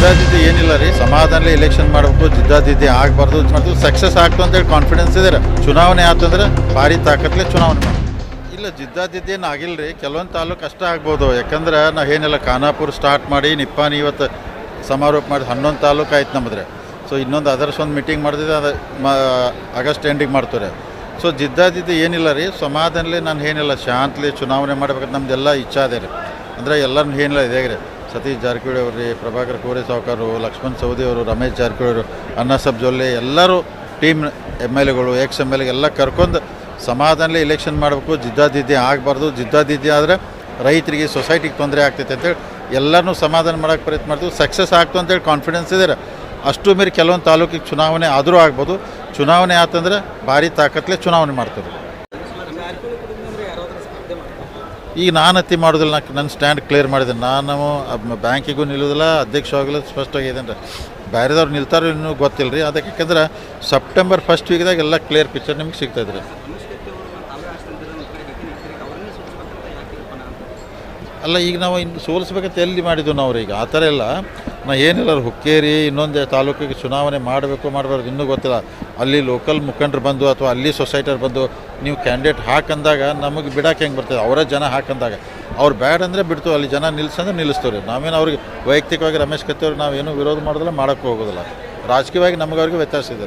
ಜಿದ್ದಾದಿದ್ದಿ ಏನಿಲ್ಲ ರೀ. ಸಮಾಧಾನಲೇ ಎಲೆಕ್ಷನ್ ಮಾಡಬೇಕು ಜಿದ್ದಾದಿದ್ದಿ ಆಗಬಾರ್ದು. ಮತ್ತು ಸಕ್ಸಸ್ ಆಗ್ತು ಅಂತೇಳಿ ಕಾನ್ಫಿಡೆನ್ಸ್ ಇದೆ. ಚುನಾವಣೆ ಆತಂದ್ರೆ ಭಾರಿ ತಾಕತ್ಲೆ ಚುನಾವಣೆ ಇಲ್ಲ ಜಿದ್ದಾದಿದ್ದೇನು ಆಗಿಲ್ಲ ರೀ. ಕೆಲವೊಂದು ತಾಲೂಕು ಕಷ್ಟ ಆಗ್ಬೋದು. ಯಾಕಂದ್ರೆ ನಾವು ಏನಿಲ್ಲ, ಖಾನಾಪುರ ಸ್ಟಾರ್ಟ್ ಮಾಡಿ ನಿಪ್ಪಾನಿ ಇವತ್ತು ಸಮಾರೋಪ ಮಾಡಿ ಹನ್ನೊಂದು ತಾಲೂಕು ಆಯ್ತು ನಮ್ಮದ್ರೆ ಸೊ ಇನ್ನೊಂದು ಅದರ್ಸ್ ಒಂದು ಮೀಟಿಂಗ್ ಮಾಡಿದ್ರೆ ಅದು ಆಗಸ್ಟ್ ಎಂಡಿಗೆ ಮಾಡ್ತಾರೆ ಸೊ ಜಿದ್ದಾದಿದ್ದು ಏನಿಲ್ಲ ರೀ. ಸಮಾಧಾನಲೇ ನಾನು ಏನಿಲ್ಲ, ಶಾಂತಲಿ ಚುನಾವಣೆ ಮಾಡ್ಬೇಕಂತ ನಮ್ದೆಲ್ಲ ಇಚ್ಛಾ ಅದೇ ರೀ. ಅಂದರೆ ಎಲ್ಲರೂ ಏನಿಲ್ಲ, ಇದೆ ರೀ. ಸತೀಶ್ ಜಾರಕಿಹೊಳಿ ಅವರು, ಪ್ರಭಾಕರ್ ಕೋರೆ ಸಾವ್ಕಾರು ಲಕ್ಷ್ಮಣ್ ಸೌದಿ ಅವರು, ರಮೇಶ್ ಜಾರಕಿಹೊಳಿ ಅವರು ಸಬ್ ಜೊಲ್ಲೆ, ಎಲ್ಲರೂ ಟೀಮ್ ಎಂ ಎಲ್ ಎಗಳು ಎಕ್ಸ್ ಎಂ ಎಲ್ ಎಲ್ಲ ಕರ್ಕೊಂಡು ಸಮಾಧಾನಲೇ ಇಲೆಕ್ಷನ್ ಮಾಡಬೇಕು. ಜಿದ್ದಾದಿದ್ದೆ ಆಗಬಾರ್ದು. ಜಿದ್ದಾದಿದ್ದೆ ಆದರೆ ರೈತರಿಗೆ ಸೊಸೈಟಿಗೆ ತೊಂದರೆ ಆಗ್ತೈತೆ ಅಂತೇಳಿ ಎಲ್ಲರನ್ನೂ ಸಮಾಧಾನ ಮಾಡೋಕ್ಕೆ ಪ್ರಯತ್ನ ಮಾಡ್ತೀವಿ. ಸಕ್ಸಸ್ ಆಗ್ತು ಅಂತೇಳಿ ಕಾನ್ಫಿಡೆನ್ಸ್ ಇದ್ದಾರೆ. ಅಷ್ಟು ಮೀರಿ ಕೆಲವೊಂದು ತಾಲೂಕಿಗೆ ಚುನಾವಣೆ ಆದರೂ ಆಗ್ಬೋದು. ಚುನಾವಣೆ ಆತಂದ್ರೆ ಭಾರಿ ತಾಕತ್ಲೆ ಚುನಾವಣೆ ಮಾಡ್ತಾರೆ. ಈಗ ನಾನು ಅತಿ ಮಾಡೋದಿಲ್ಲ ನಾನು ನನ್ನ ಸ್ಟ್ಯಾಂಡ್ ಕ್ಲಿಯರ್ ಮಾಡಿದೆ. ನಾನು ಬ್ಯಾಂಕಿಗೂ ನಿಲ್ಲೋದಿಲ್ಲ, ಅಧ್ಯಕ್ಷ ಆಗಲ್ಲ ಸ್ಪಷ್ಟವಾಗಿದ್ದೇನೆ ಬೇರೆದವ್ರು ನಿಲ್ತಾರೋ ಇನ್ನೂ ಗೊತ್ತಿಲ್ಲ ರೀ ಅದಕ್ಕೆ ಯಾಕಂದ್ರೆ ಸೆಪ್ಟೆಂಬರ್ ಫಸ್ಟ್ ವೀಕ್ದಾಗ ಎಲ್ಲ ಕ್ಲಿಯರ್ ಪಿಕ್ಚರ್ ನಿಮ್ಗೆ ಸಿಗ್ತದೆ ರೀ ಅಲ್ಲ, ಈಗ ನಾವು ಇನ್ನು ಸೋಲಿಸ್ಬೇಕಂತ ಎಲ್ಲಿ ಮಾಡಿದ್ದು ನಾವು ಈಗ ಆ ಥರ ಎಲ್ಲ ನಾ ಏನಿಲ್ಲ ಹುಕ್ಕೇರಿ, ಇನ್ನೊಂದು ತಾಲೂಕಿಗೆ ಚುನಾವಣೆ ಮಾಡಬೇಕು ಮಾಡಬಾರ್ದು, ಇನ್ನೂ ಗೊತ್ತಿಲ್ಲ. ಅಲ್ಲಿ ಲೋಕಲ್ ಮುಖಂಡರು ಬಂದು ಅಥವಾ ಅಲ್ಲಿ ಸೊಸೈಟಿಯವ್ರು ಬಂದು ನೀವು ಕ್ಯಾಂಡಿಡೇಟ್ ಹಾಕಂದಾಗ ನಮಗೆ ಬಿಡಕ್ಕೆ ಹೆಂಗೆ ಬರ್ತದೆ? ಅವರೇ ಜನ ಹಾಕಂದಾಗ. ಅವ್ರು ಬ್ಯಾಡ್ ಅಂದರೆ ಬಿಡ್ತು, ಅಲ್ಲಿ ಜನ ನಿಲ್ಲಿಸಂದ್ರೆ ನಿಲ್ಲಿಸ್ತೀವಿ ರೀ ನಾವೇನು ಅವ್ರಿಗೆ ವೈಯಕ್ತಿಕವಾಗಿ ರಮೇಶ್ ಕತ್ತಿಯವ್ರಿಗೆ ನಾವೇನು ವಿರೋಧ ಮಾಡೋದಿಲ್ಲ ಮಾಡೋಕ್ಕೆ ಹೋಗೋದಿಲ್ಲ. ರಾಜಕೀಯವಾಗಿ ನಮಗೆ ಅವ್ರಿಗೆ ವ್ಯತ್ಯಾಸ ಇದೆ